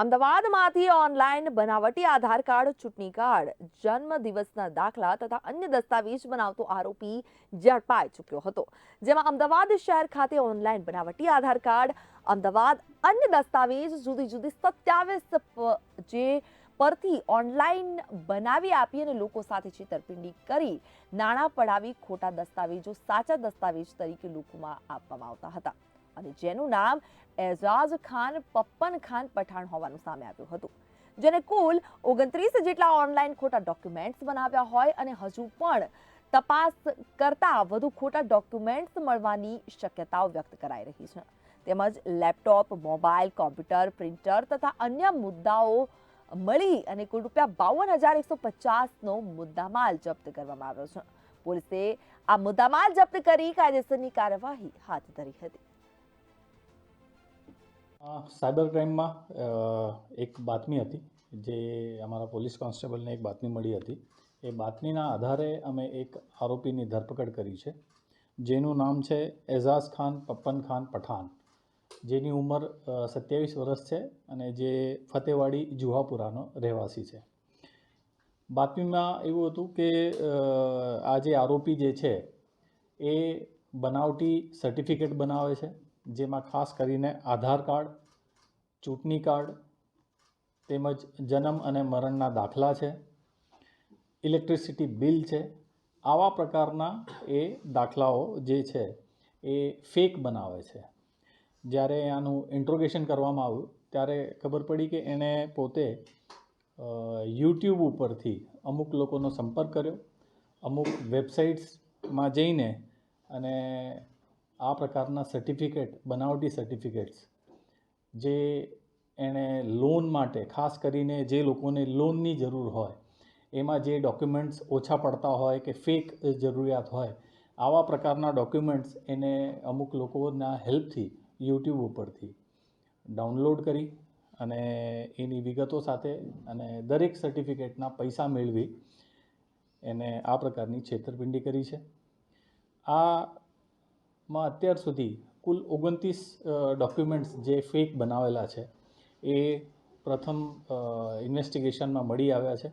અમદાવાદમાંથી online બનાવટી આધાર card, ચૂંટણી card, જન્મ દિવસના દાખલા તથા અન્ય દસ્તાવેજ બનાવતો આરોપી ઝડપાઈ ચૂક્યો હતો. જેમાં અમદાવાદ શહેર ખાતે ઓનલાઈન બનાવટી આધાર કાર્ડ, અમદાવાદ અન્ય દસ્તાવેજ, જુદી જુદી સત્યાવીસ જે પરથી ઓનલાઈન બનાવી આપી અને લોકો સાથે છેતરપિંડી કરી નાણાં પડાવી ખોટા દસ્તાવેજો સાચા દસ્તાવેજ તરીકે લોકોમાં આપવામાં આવતા હતા. અને જેનું નામ એઝાઝ ખાન, પપ્પન ખાન પઠાણ હોવાનું સામે આવ્યું હતું. જેને કુલ ઓગણત્રીસ જેટલા ઓનલાઈન ખોટા ડોક્યુમેન્ટ્સ બનાવ્યા હોય અને હજુ પણ તપાસ કરતા વધુ ખોટા ડોક્યુમેન્ટ્સ મળવાની શક્યતાઓ વ્યક્ત કરાઈ રહી છે. તેમજ લેપટોપ મોબાઈલ કોમ્પ્યુટર પ્રિન્ટર તથા અન્ય મુદ્દાઓ મળી અને કુલ રૂપિયા બાવન હજાર એકસો પચાસનો મુદ્દામાલ જપ્ત કરવામાં આવ્યો છે. પોલીસે આ મુદ્દામાલ જપ્ત કરી કાયદેસરની કાર્યવાહી હાથ ધરી હતી. સાયબર ક્રાઇમમાં એક બાતમી હતી, જે અમારા પોલીસ કોન્સ્ટેબલને એક બાતમી મળી હતી. એ બાતમીના આધારે અમે એક આરોપીની ધરપકડ કરી છે, જેનું નામ છે એઝાઝ ખાન પપ્પન ખાન પઠાન જેની ઉંમર સત્યાવીસ વર્ષ છે અને જે ફતેવાડી જુહાપુરાનો રહેવાસી છે. બાતમીમાં એવું હતું કે આ જે આરોપી જે છે, એ બનાવટી સર્ટિફિકેટ બનાવે છે જેમાં ખાસ કરીને આધાર કાર્ડ, ચૂંટણી કાર્ડ, તેમજ જન્મ અને મરણના દાખલા છે. ઇલેક્ટ્રિસિટી બિલ છે. આવા પ્રકારના એ દાખલાઓ જે છે એ ફેક બનાવે છે. જ્યારે આનું ઇન્ટ્રોગેશન કરવામાં આવ્યું, ત્યારે ખબર પડી કે એણે પોતે યુટ્યુબ ઉપરથી અમુક લોકોનો સંપર્ક કર્યો. અમુક વેબસાઇટ્સમાં જઈને અને આ પ્રકારના સર્ટિફિકેટ બનાવટી સર્ટિફિકેટ્સ જે એણે લોન માટે, ખાસ કરીને જે લોકોને લોનની જરૂર હોય, એમાં જે ડોક્યુમેન્ટ્સ ઓછા પડતા હોય કે ફેક જરૂરિયાત હોય, આવા પ્રકારના ડોક્યુમેન્ટ્સ એને અમુક લોકોના હેલ્પથી, યુટ્યુબ ઉપરથી ડાઉનલોડ કરી અને એની વિગતો સાથે અને દરેક સર્ટિફિકેટના પૈસા મેળવી, એને આ પ્રકારની છેતરપિંડી કરી છે. આમાં અત્યાર સુધી કુલ ઓગણત્રીસ ડોક્યુમેન્ટ્સ જે ફેક બનાવેલા છે, એ પ્રથમ ઇન્વેસ્ટિગેશનમાં મળી આવ્યા છે.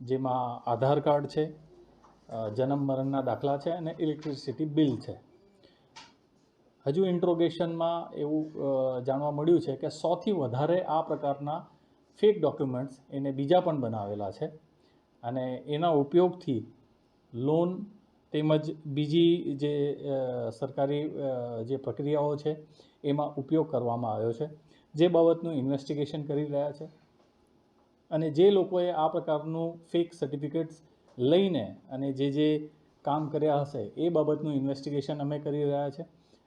જેમાં આધાર કાર્ડ છે જન્મ મરણના દાખલા છે અને ઇલેક્ટ્રિસિટી બિલ છે. હજુ ઇન્ટ્રોગેશનમાં એવું જાણવા મળ્યું છે કે સૌથી વધારે આ પ્રકારના ફેક ડોક્યુમેન્ટ્સ એને બીજા પણ બનાવેલા છે. અને એના ઉપયોગથી લોન તેમજ બીજી જે સરકારી જે પ્રક્રિયાઓ છે, એમાં ઉપયોગ કરવામાં આવ્યો છે. જે બાબતનું ઇન્વેસ્ટિગેશન કરી રહ્યા છે. અને જે લોકોએ આ પ્રકારનું ફેક સર્ટિફિકેટ્સ લઈને અને જે જે કામ કર્યા હશે, એ બાબતનું ઇન્વેસ્ટિગેશન અમે કરી રહ્યા છે.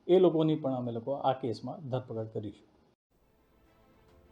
એ લોકોની પણ અમે લોકો આ કેસમાં ધરપકડ કરીશું.